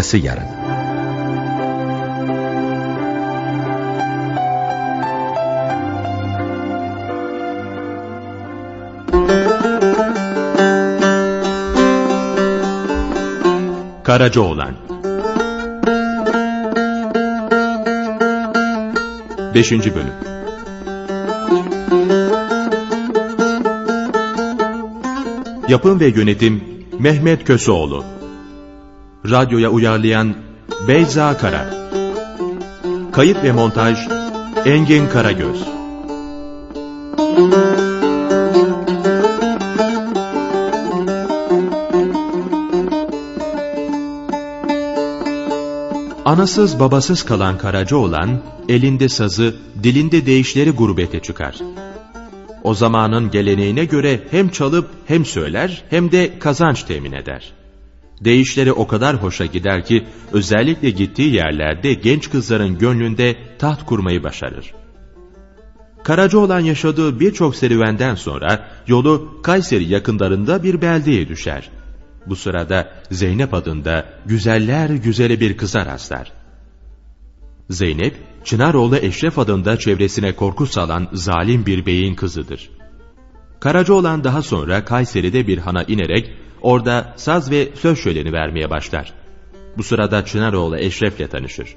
Arkası yarın. Karacaoğlan 5. Bölüm Yapım ve Yönetim Mehmet Köseoğlu Radyoya uyarlayan Beyza Kara Kayıt ve montaj Engin Karagöz Anasız babasız kalan Karacaoğlan, elinde sazı, dilinde deyişleri gurbete çıkar. O zamanın geleneğine göre hem çalıp hem söyler hem de kazanç temin eder. Deyişleri o kadar hoşa gider ki özellikle gittiği yerlerde genç kızların gönlünde taht kurmayı başarır. Karacaoğlan yaşadığı birçok serüvenden sonra yolu Kayseri yakınlarında bir beldeye düşer. Bu sırada Zeynep adında güzeller güzeli bir kıza rastlar. Zeynep, Çınaroğlu Eşref adında çevresine korku salan zalim bir beyin kızıdır. Karacaoğlan daha sonra Kayseri'de bir hana inerek orada saz ve söz şöleni vermeye başlar. Bu sırada Çınaroğlu Eşref'le tanışır.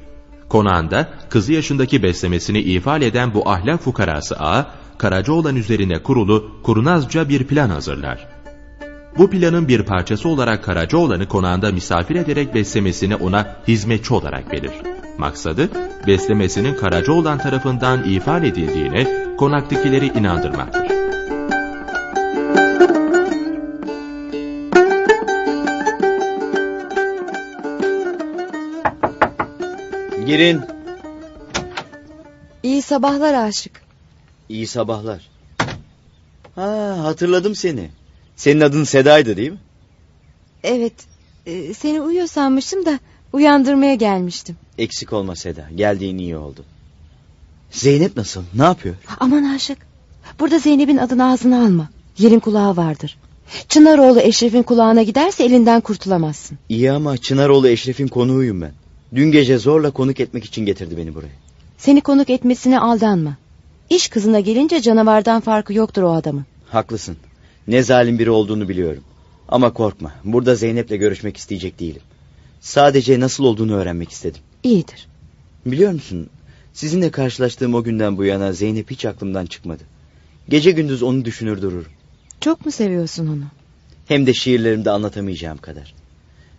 Konağında kızı yaşındaki beslemesini ifade eden bu ahlak fukarası ağa, Karacaoğlan üzerine kurulu kurnazca bir plan hazırlar. Bu planın bir parçası olarak Karacaoğlan'ı konağında misafir ederek beslemesini ona hizmetçi olarak verir. Maksadı, beslemesinin Karacaoğlan tarafından ifade edildiğine konaktakileri inandırmaktır. Girin. İyi sabahlar aşık. İyi sabahlar. Ha hatırladım seni. Senin adın Seda'ydı değil mi? Evet, e, seni uyuyor sanmıştım da uyandırmaya gelmiştim. Eksik olma Seda. Geldiğin iyi oldu. Zeynep nasıl? Ne yapıyor? Aman aşık, burada Zeynep'in adını ağzına alma. Yerin kulağı vardır. Çınaroğlu Eşref'in kulağına giderse elinden kurtulamazsın. İyi ama Çınaroğlu Eşref'in konuğuyum ben. Dün gece zorla konuk etmek için getirdi beni buraya. Seni konuk etmesine aldanma. İş kızına gelince canavardan farkı yoktur o adamın. Haklısın. Ne zalim biri olduğunu biliyorum. Ama korkma. Burada Zeynep'le görüşmek isteyecek değilim. Sadece nasıl olduğunu öğrenmek istedim. İyidir. Biliyor musun? Sizinle karşılaştığım o günden bu yana Zeynep hiç aklımdan çıkmadı. Gece gündüz onu düşünür dururum. Çok mu seviyorsun onu? Hem de şiirlerimde anlatamayacağım kadar.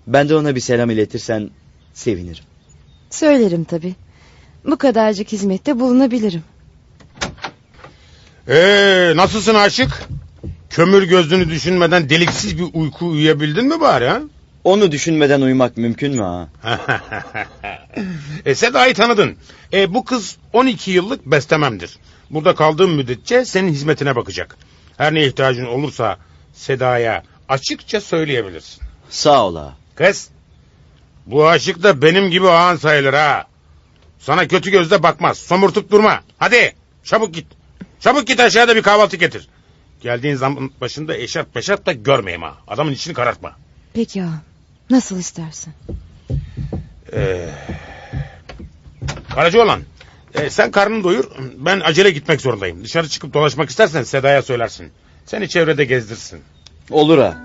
Ben de ona bir selam iletirsen sevinirim. Söylerim tabii. Bu kadarcık hizmette bulunabilirim. Ee, nasılsın aşık? Kömür gözlüğünü düşünmeden deliksiz bir uyku uyuyabildin mi bari ha? Onu düşünmeden uyumak mümkün mü ha? e, Seda'yı tanıdın. E, bu kız 12 yıllık bestememdir. Burada kaldığım müddetçe senin hizmetine bakacak. Her ne ihtiyacın olursa Seda'ya açıkça söyleyebilirsin. Sağ ol ha. Kız, bu aşık da benim gibi ağan sayılır ha. Sana kötü gözle bakmaz. Somurtup durma. Hadi çabuk git. Çabuk git aşağıda bir kahvaltı getir. Geldiğin zaman başında eşarp beşarp da görmeyeyim ha. Adamın içini karartma. Peki ağam. Nasıl istersen. Ee, Karacaoğlan, e, sen karnını doyur. Ben acele gitmek zorundayım. Dışarı çıkıp dolaşmak istersen Seda'ya söylersin. Seni çevrede gezdirsin. Olur ha.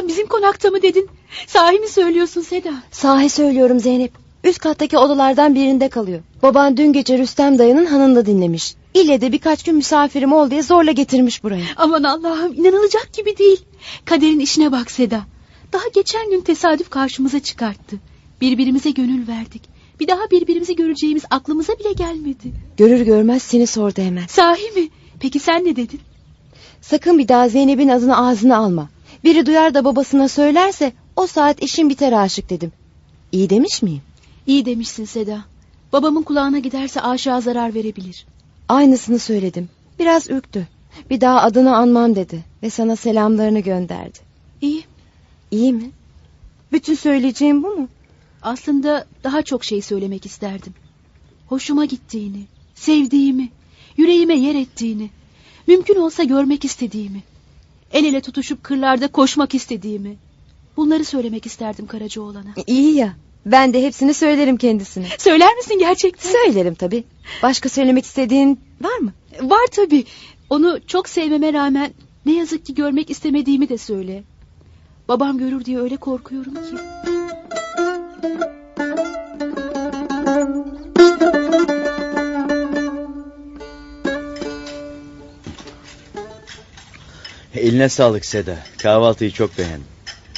Karacaoğlan bizim konakta mı dedin? Sahi mi söylüyorsun Seda? Sahi söylüyorum Zeynep. Üst kattaki odalardan birinde kalıyor. Baban dün gece Rüstem dayının hanında dinlemiş. İlle de birkaç gün misafirim ol diye zorla getirmiş buraya. Aman Allah'ım inanılacak gibi değil. Kaderin işine bak Seda. Daha geçen gün tesadüf karşımıza çıkarttı. Birbirimize gönül verdik. Bir daha birbirimizi göreceğimiz aklımıza bile gelmedi. Görür görmez seni sordu hemen. Sahi mi? Peki sen ne dedin? Sakın bir daha Zeynep'in adını ağzına alma. Biri duyar da babasına söylerse o saat işin biter aşık dedim. İyi demiş miyim? İyi demişsin Seda. Babamın kulağına giderse aşağı zarar verebilir. Aynısını söyledim. Biraz ürktü. Bir daha adını anmam dedi ve sana selamlarını gönderdi. İyi. İyi mi? Bütün söyleyeceğim bu mu? Aslında daha çok şey söylemek isterdim. Hoşuma gittiğini, sevdiğimi, yüreğime yer ettiğini, mümkün olsa görmek istediğimi, el ele tutuşup kırlarda koşmak istediğimi. Bunları söylemek isterdim Karacaoğlan'a. İyi ya. Ben de hepsini söylerim kendisine. Söyler misin gerçekten? Söylerim tabii. Başka söylemek istediğin var mı? Var tabii. Onu çok sevmeme rağmen ne yazık ki görmek istemediğimi de söyle. Babam görür diye öyle korkuyorum ki. Eline sağlık Seda. Kahvaltıyı çok beğendim.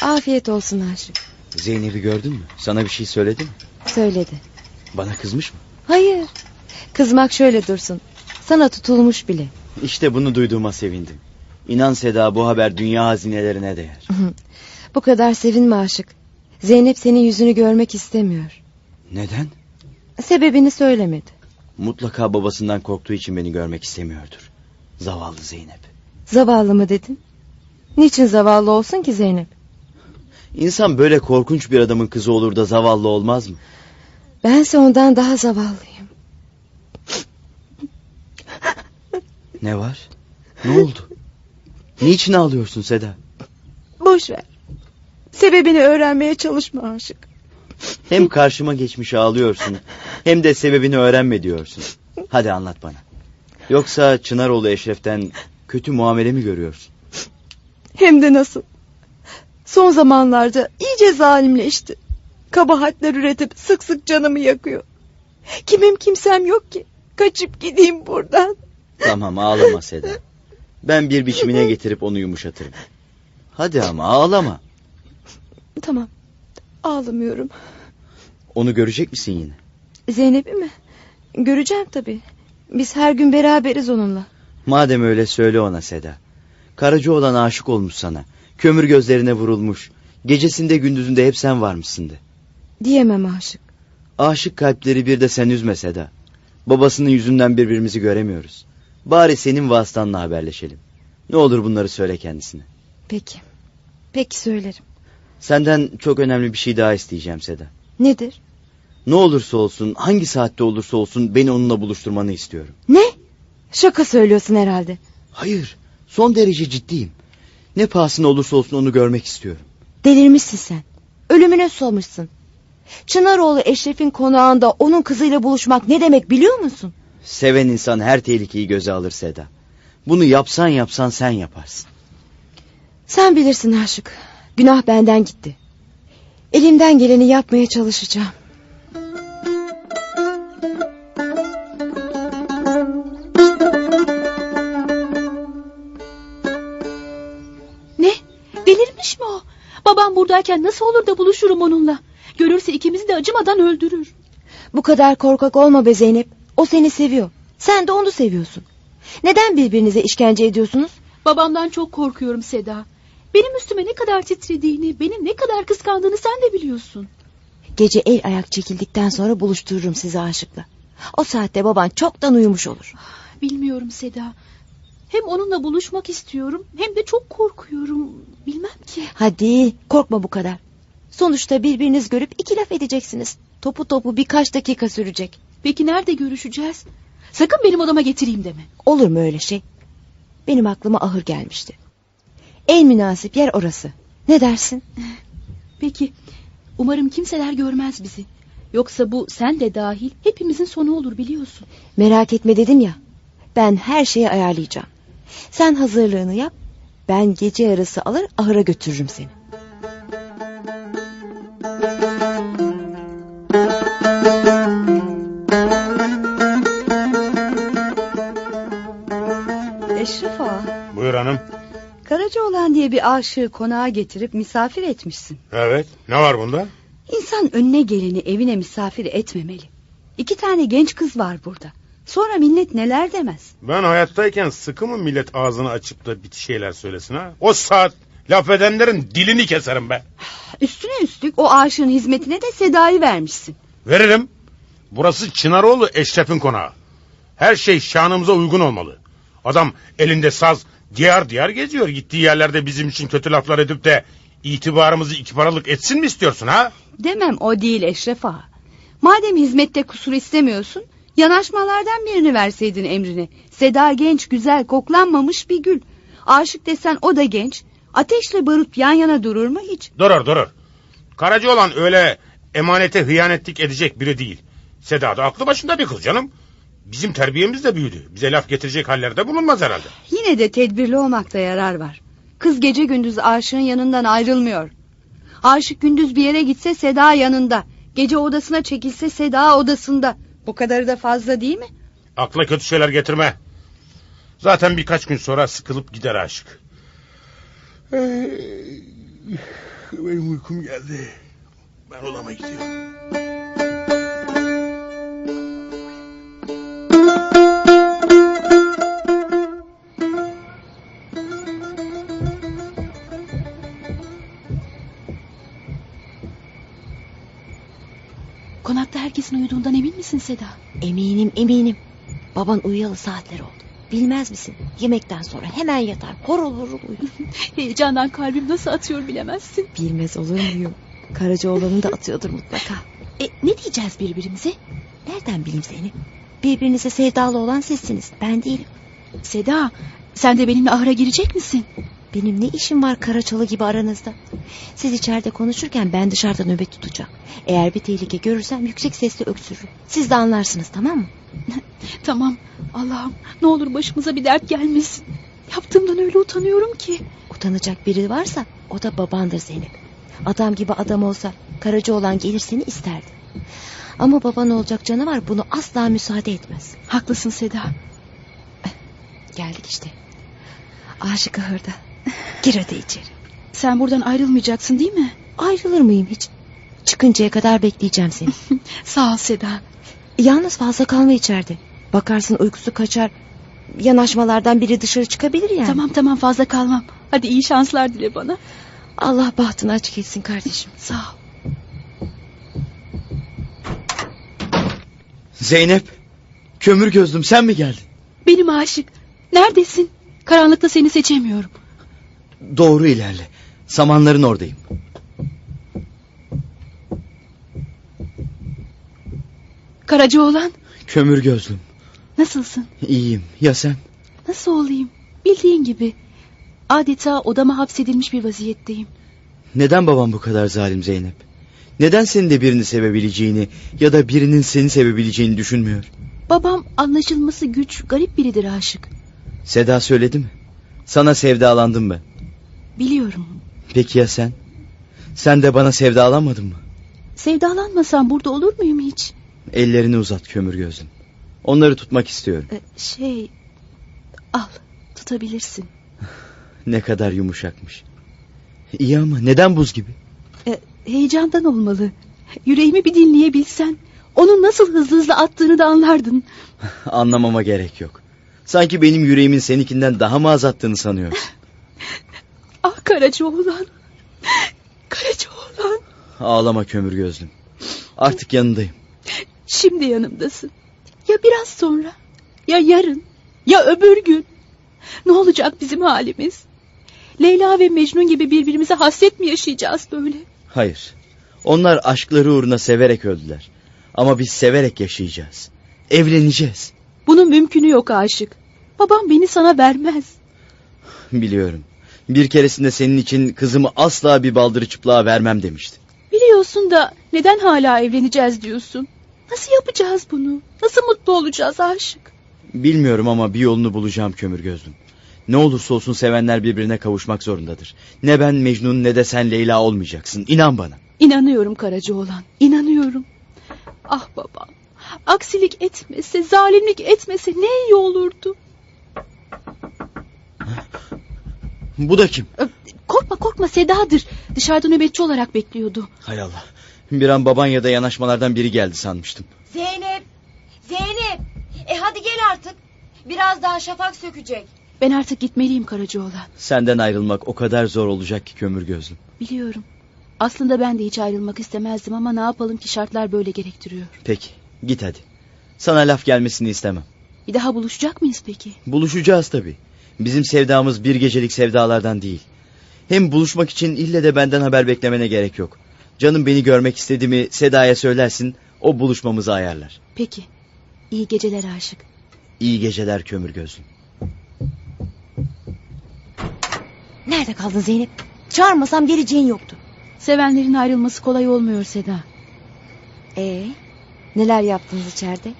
Afiyet olsun Aşık. Zeynep'i gördün mü? Sana bir şey söyledi mi? Söyledi. Bana kızmış mı? Hayır. Kızmak şöyle dursun. Sana tutulmuş bile. İşte bunu duyduğuma sevindim. İnan Seda bu haber dünya hazinelerine değer. Bu kadar sevinme Aşık. Zeynep senin yüzünü görmek istemiyor. Neden? Sebebini söylemedi. Mutlaka babasından korktuğu için beni görmek istemiyordur. Zavallı Zeynep. Zavallı mı dedin? Niçin zavallı olsun ki Zeynep? İnsan böyle korkunç bir adamın kızı olur da zavallı olmaz mı? Bense ondan daha zavallıyım. Ne var? Ne oldu? Niçin ağlıyorsun Seda? Boş ver. Sebebini öğrenmeye çalışma Aşık. Hem karşıma geçmiş ağlıyorsun hem de sebebini öğrenme diyorsun. Hadi anlat bana. Yoksa Çınaroğlu Eşref'ten kötü muamele mi görüyorsun? Hem de nasıl? Son zamanlarda iyice zalimleşti. Kabahatler üretip sık sık canımı yakıyor. Kimim kimsem yok ki. Kaçıp gideyim buradan. Tamam ağlama Seda. Ben bir biçimine getirip onu yumuşatırım. Hadi ama ağlama. Tamam. Ağlamıyorum. Onu görecek misin yine? Zeynep'i mi? Göreceğim tabii. Biz her gün beraberiz onunla. Madem öyle söyle ona Seda. Karaca olan aşık olmuş sana. Kömür gözlerine vurulmuş. Gecesinde gündüzünde hep sen varmışsın de. Diyemem Aşık. Aşık kalpleri bir de sen üzme Seda. Babasının yüzünden birbirimizi göremiyoruz. Bari senin vasıtanla haberleşelim. Ne olur bunları söyle kendisine. Peki. Peki söylerim. Senden çok önemli bir şey daha isteyeceğim Seda. Nedir? Ne olursa olsun, hangi saatte olursa olsun beni onunla buluşturmanı istiyorum. Ne? Şaka söylüyorsun herhalde. Hayır, son derece ciddiyim. Ne pahasına olursa olsun onu görmek istiyorum. Delirmişsin sen. Ölümüne susamışsın. Çınaroğlu Eşref'in konağında onun kızıyla buluşmak ne demek biliyor musun? Seven insan her tehlikeyi göze alır Seda. Bunu yapsan yapsan sen yaparsın. Sen bilirsin Aşık. Günah benden gitti. Elimden geleni yapmaya çalışacağım. Buradayken nasıl olur da buluşurum onunla? Görürse ikimizi de acımadan öldürür. Bu kadar korkak olma be Zeynep. O seni seviyor. Sen de onu seviyorsun. Neden birbirinize işkence ediyorsunuz? Babamdan çok korkuyorum Seda. Benim üstüme ne kadar titrediğini, beni ne kadar kıskandığını sen de biliyorsun. Gece el ayak çekildikten sonra buluştururum sizi aşıkla. O saatte baban çoktan uyumuş olur. Bilmiyorum Seda. Hem onunla buluşmak istiyorum hem de çok korkuyorum. Bilmem ki. Hadi korkma bu kadar. Sonuçta birbiriniz görüp iki laf edeceksiniz. Topu topu birkaç dakika sürecek. Peki nerede görüşeceğiz? Sakın benim odama getireyim deme. Olur mu öyle şey? Benim aklıma ahır gelmişti. En münasip yer orası. Ne dersin? Peki. Umarım kimseler görmez bizi. Yoksa bu sen de dahil hepimizin sonu olur biliyorsun. Merak etme dedim ya. Ben her şeyi ayarlayacağım. Sen hazırlığını yap. Ben gece yarısı alır ahıra götürürüm seni. Eşref ağa, Buyur hanım. Karacaoğlan diye bir aşığı konağa getirip misafir etmişsin. Evet. Ne var bunda? İnsan önüne geleni evine misafir etmemeli. İki tane genç kız var burada. Sonra millet neler demez. Ben hayattayken sıkı mı millet ağzını açıp da bir şeyler söylesin ha? O saat laf edenlerin dilini keserim be. Üstüne üstlük o aşığın hizmetine de Seda'yı vermişsin. Veririm. Burası Çınaroğlu Eşref'in konağı. Her şey şanımıza uygun olmalı. Adam elinde saz diyar diyar geziyor. Gittiği yerlerde bizim için kötü laflar edip de itibarımızı iki paralık etsin mi istiyorsun ha? Demem o değil Eşref ağa. Madem hizmette kusur istemiyorsun, Yanaşmalardan birini verseydin emrine. Seda genç, güzel, koklanmamış bir gül. Aşık desen o da genç. Ateşle barut yan yana durur mu hiç? Durur durur. Karacı olan öyle emanete hıyanetlik edecek biri değil. Seda da aklı başında bir kız canım. Bizim terbiyemiz de büyüdü. Bize laf getirecek hallerde bulunmaz herhalde. Yine de tedbirli olmakta yarar var. Kız gece gündüz aşığın yanından ayrılmıyor. Aşık gündüz bir yere gitse Seda yanında. Gece odasına çekilse Seda odasında. Bu kadarı da fazla değil mi? Akla kötü şeyler getirme. Zaten birkaç gün sonra sıkılıp gider aşık. Benim uykum geldi. Ben odama gidiyorum. Herkesin uyuduğundan emin misin Seda? Eminim eminim. Baban uyuyalı saatler oldu. Bilmez misin? Yemekten sonra hemen yatar. Horul horul uyur. Heyecandan kalbim nasıl atıyor bilemezsin. Bilmez olur muyum? Karacaoğlan'ın da atıyordur mutlaka. E, ne diyeceğiz birbirimize? Nereden bileyim seni? Birbirinize sevdalı olan sizsiniz. Ben değilim. Seda sen de benimle ahıra girecek misin? Benim ne işim var Karaçalı gibi aranızda? Siz içeride konuşurken ben dışarıda nöbet tutacağım. Eğer bir tehlike görürsem yüksek sesle öksürürüm. Siz de anlarsınız tamam mı? Tamam Allah'ım ne olur başımıza bir dert gelmesin. Yaptığımdan öyle utanıyorum ki. Utanacak biri varsa o da babandır Zeynep. Adam gibi adam olsa Karacaoğlan gelir seni isterdi. Ama baban olacak canavar bunu asla müsaade etmez. Haklısın Seda. Geldik işte. Aşık ahırda. Gir hadi içeri. Sen buradan ayrılmayacaksın değil mi? Ayrılır mıyım hiç? Çıkıncaya kadar bekleyeceğim seni. Sağ ol Seda. Yalnız fazla kalma içeride. Bakarsın uykusu kaçar. Yanaşmalardan biri dışarı çıkabilir yani. Tamam tamam fazla kalmam. Hadi iyi şanslar dile bana. Allah bahtını açık etsin kardeşim. Sağ ol. Zeynep. Kömür gözlüm sen mi geldin? Benim aşık. Neredesin? Karanlıkta seni seçemiyorum. Doğru ilerle. Samanların oradayım. Karacaoğlan Kömür gözlüm. nasılsın? İyiyim. Ya sen? Nasıl olayım? Bildiğin gibi. Adeta odama hapsedilmiş bir vaziyetteyim. Neden babam bu kadar zalim Zeynep? Neden senin de birini sevebileceğini ya da birinin seni sevebileceğini düşünmüyor? Babam anlaşılması güç, garip biridir aşık. Seda söyledi mi? Sana sevdalandım ben. Biliyorum. Peki ya sen? Sen de bana sevdalanmadın mı? Sevdalanmasam burada olur muyum hiç? Ellerini uzat kömür gözlüm. Onları tutmak istiyorum. Ee, şey... Al, tutabilirsin. Ne kadar yumuşakmış. İyi ama neden buz gibi? Ee, heyecandan olmalı. Yüreğimi bir dinleyebilsen... ...onun nasıl hızlı hızlı attığını da anlardın. Anlamama gerek yok. Sanki benim yüreğimin seninkinden daha mı az attığını sanıyorsun? Karacaoğlan. Karacaoğlan. Ağlama kömür gözlüm. Artık yanındayım. Şimdi yanımdasın. Ya biraz sonra? Ya yarın? Ya öbür gün? Ne olacak bizim halimiz? Leyla ve Mecnun gibi birbirimize hasret mi yaşayacağız böyle? Hayır. Onlar aşkları uğruna severek öldüler. Ama biz severek yaşayacağız. Evleneceğiz. Bunun mümkünü yok aşık. Babam beni sana vermez. Biliyorum. Bir keresinde senin için kızımı asla bir baldırı çıplığa vermem demişti. Biliyorsun da neden hala evleneceğiz diyorsun? Nasıl yapacağız bunu? Nasıl mutlu olacağız aşık? Bilmiyorum ama bir yolunu bulacağım kömür gözlüm. Ne olursa olsun sevenler birbirine kavuşmak zorundadır. Ne ben Mecnun ne de sen Leyla olmayacaksın. İnan bana. İnanıyorum Karacaoğlan, inanıyorum. Ah babam, aksilik etmese, zalimlik etmese ne iyi olurdu. Bu da kim? Korkma korkma Seda'dır. Dışarıda nöbetçi olarak bekliyordu. Hay Allah. Bir an baban ya da yanaşmalardan biri geldi sanmıştım. Zeynep! Zeynep! E hadi gel artık. Biraz daha şafak sökecek. Ben artık gitmeliyim Karacaoğlan. Senden ayrılmak o kadar zor olacak ki kömür gözlüm. Biliyorum. Aslında ben de hiç ayrılmak istemezdim ama ne yapalım ki şartlar böyle gerektiriyor. Peki git hadi. Sana laf gelmesini istemem. Bir daha buluşacak mıyız peki? Buluşacağız tabii. Bizim sevdamız bir gecelik sevdalardan değil. Hem buluşmak için ille de benden haber beklemene gerek yok. Canım beni görmek istedi mi Seda'ya söylersin o buluşmamızı ayarlar. Peki. İyi geceler aşık. İyi geceler kömür gözlüm. Nerede kaldın Zeynep? Çağırmasam geleceğin yoktu. Sevenlerin ayrılması kolay olmuyor Seda. Ee, neler yaptınız içeride?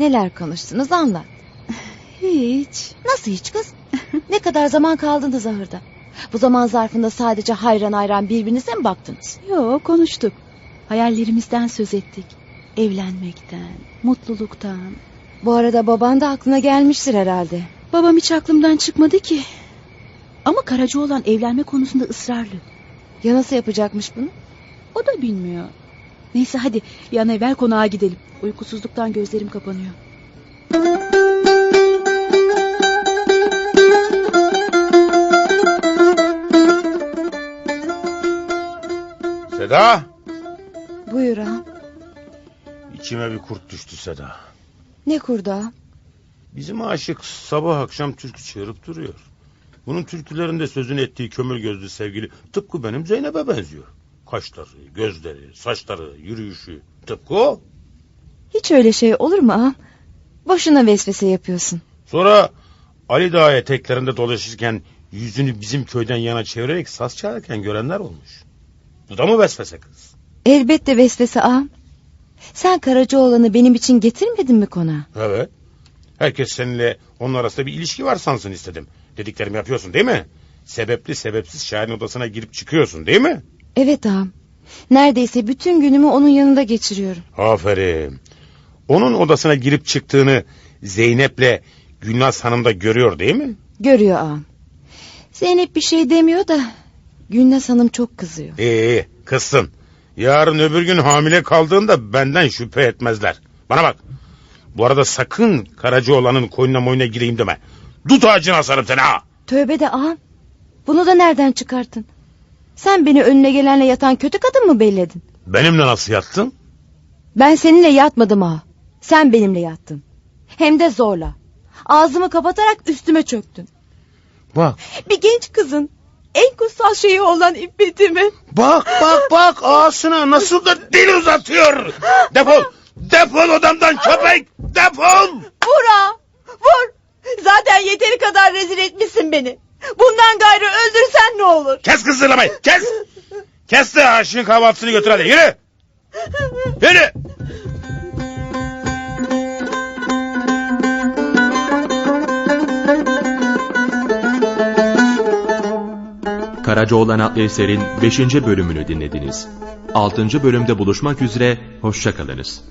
Neler konuştunuz anlat. Hiç. Nasıl hiç kız? ne kadar zaman kaldınız ahırda? Bu zaman zarfında sadece hayran hayran birbirinize mi baktınız? Yo konuştuk. Hayallerimizden söz ettik. Evlenmekten, mutluluktan. Bu arada baban da aklına gelmiştir herhalde. Babam hiç aklımdan çıkmadı ki. Ama Karacaoğlan evlenme konusunda ısrarlı. Ya nasıl yapacakmış bunu? O da bilmiyor. Neyse hadi bir an evvel konağa gidelim. Uykusuzluktan gözlerim kapanıyor. Seda. Buyur ağam. İçime bir kurt düştü Seda. Ne kurdu ağam? Bizim aşık sabah akşam türkü çığırıp duruyor. Bunun türkülerinde sözünü ettiği kömür gözlü sevgili tıpkı benim Zeynep'e benziyor. Kaşları, gözleri, saçları, yürüyüşü tıpkı o. Hiç öyle şey olur mu ağam? Boşuna vesvese yapıyorsun. Sonra Ali Dağı eteklerinde dolaşırken yüzünü bizim köyden yana çevirerek saz çalarken görenler olmuş. Bu da mı vesvese kız? Elbette vesvese ağam. Sen Karacaoğlan'ı benim için getirmedin mi konağa? Evet. Herkes seninle onun arasında bir ilişki var sansın istedim. Dediklerimi yapıyorsun değil mi? Sebepli sebepsiz şairin odasına girip çıkıyorsun değil mi? Evet ağam. Neredeyse bütün günümü onun yanında geçiriyorum. Aferin. Onun odasına girip çıktığını Zeynep'le Gülnaz Hanım da görüyor değil mi? Görüyor ağam. Zeynep bir şey demiyor da Gülnaz Hanım çok kızıyor. İyi iyi kızsın. Yarın öbür gün hamile kaldığında benden şüphe etmezler. Bana bak. Bu arada sakın Karacaoğlan'ın koyununa moyuna gireyim deme. Dut ağacına asarım seni ha. Tövbe de ağam. Bunu da nereden çıkarttın? Sen beni önüne gelenle yatan kötü kadın mı belledin? Benimle nasıl yattın? Ben seninle yatmadım ağa. Sen benimle yattın. Hem de zorla. Ağzımı kapatarak üstüme çöktün. Bak Bir genç kızın en kutsal şeyi olan iffetimi. bak bak bak ağasına nasıl da dil uzatıyor. Defol defol odamdan köpek defol. Vur ağa, vur. Zaten yeteri kadar rezil etmişsin beni. Bundan gayrı öldürsen ne olur? Kes kızdırlamayı kes. Kes de aşığın kahvaltısını götür hadi yürü. Yürü. Karacaoğlan adlı eserin 5. bölümünü dinlediniz. 6. bölümde buluşmak üzere, hoşçakalınız.